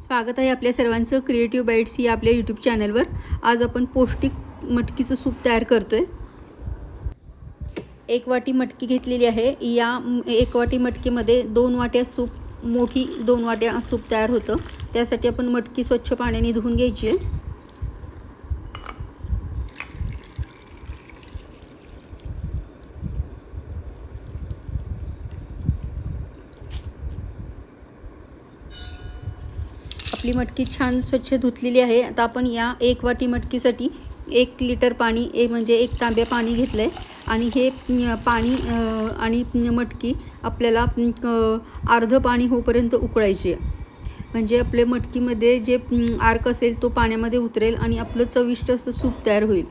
स्वागत आहे आपल्या सर्वांचं क्रिएटिव्ह बाईट्स या आपल्या यूट्यूब चॅनलवर आज आपण पौष्टिक मटकीचं सूप तयार करतो आहे एक वाटी मटकी घेतलेली आहे. या एक वाटी मटकीमध्ये दोन वाट्या सूप मोठी दोन वाट्या सूप तयार होतं. त्यासाठी आपण मटकी स्वच्छ पाण्याने धुवून घ्यायची आहे. आपली मटकी छान स्वच्छ धुतलेली आहे. आता आपण या एक वाटी मटकीसाठी एक लिटर पाणी ए म्हणजे एक तांब्या पाणी घेतलं आहे आणि हे पाणी आणि मटकी आपल्याला अर्धं पाणी होईपर्यंत उकळायची. आहे म्हणजे आपल्या मटकीमध्ये जे आर्क असेल तो पाण्यामध्ये उतरेल आणि आपलं चविष्ट असं सूप तयार होईल.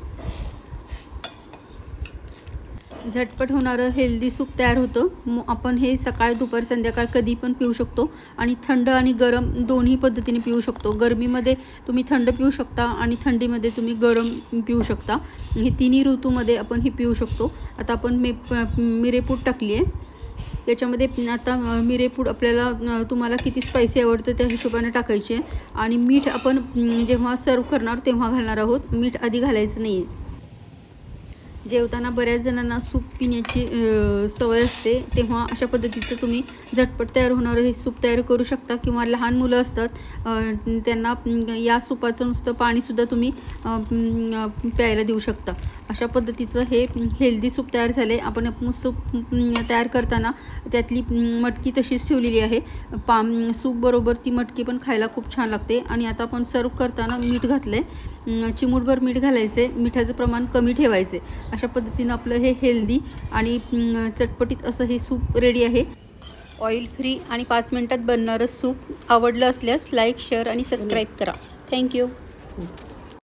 झटपट होणारं हेल्दी सूप तयार होतं. मग आपण हे सकाळ दुपार संध्याकाळ कधी पण पिऊ शकतो. आणि थंड आणि गरम दोन्ही पद्धतीने पिऊ शकतो. गरमीमध्ये तुम्ही थंड पिऊ शकता आणि थंडीमध्ये तुम्ही गरम पिऊ शकता. हे तिन्ही ऋतूमध्ये आपण हे पिऊ शकतो. आता आपण मे मिरेपूड टाकली आहे. याच्यामध्ये आता मिरेपूड आपल्याला तुम्हाला किती स्पायसी आवडतं त्या हिशोबाने टाकायची आहे. आणि मीठ आपण जेव्हा सर्व करणार तेव्हा घालणार आहोत. मीठ आधी घालायचं नाही आहे जेवताना बऱ्याच जणांना सूप पिण्याची सवय असते. तेव्हा अशा पद्धतीचं तुम्ही झटपट तयार होणारं हे सूप तयार करू शकता किंवा लहान मुलं असतात त्यांना या सूपाचं नुसतं पाणीसुद्धा तुम्ही प्यायला देऊ शकता. अशा पद्धतीचं हे हेल्दी सूप तयार झाले आपण आपण सूप तयार करताना त्यातली मटकी तशीच ठेवलेली आहे. पा सूपबरोबर ती मटकी पण खायला खूप छान लागते. आणि आता आपण सर्व करताना मीठ घातलं आहे चिमूटभर मीठ घालायचे मिठाचं प्रमाण कमी ठेवायचे. अशा पद्धतीनं आपलं हे हेल्दी आणि चटपटीत असं हे सूप रेडी आहे. ऑइल फ्री आणि पाच मिनटात बनणारं सूप आवडलं असल्यास लाईक शेअर आणि सबस्क्राईब करा. Thank you